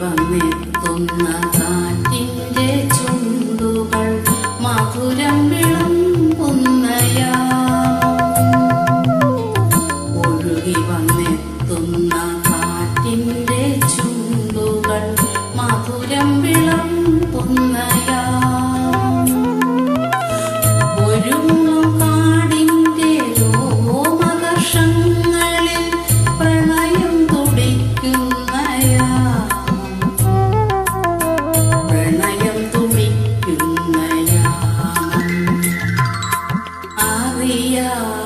വന്നെത്തുന്ന കാറ്റിന്റെ ചുണ്ടുകൾ മധുരം വിളമ്പുന്നയാ. ഒഴുകി വന്നെത്തുന്ന കാറ്റിന്റെ ചുണ്ടുകൾ മധുരം വിളമ്പുന്നയാ. yeah.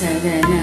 在在那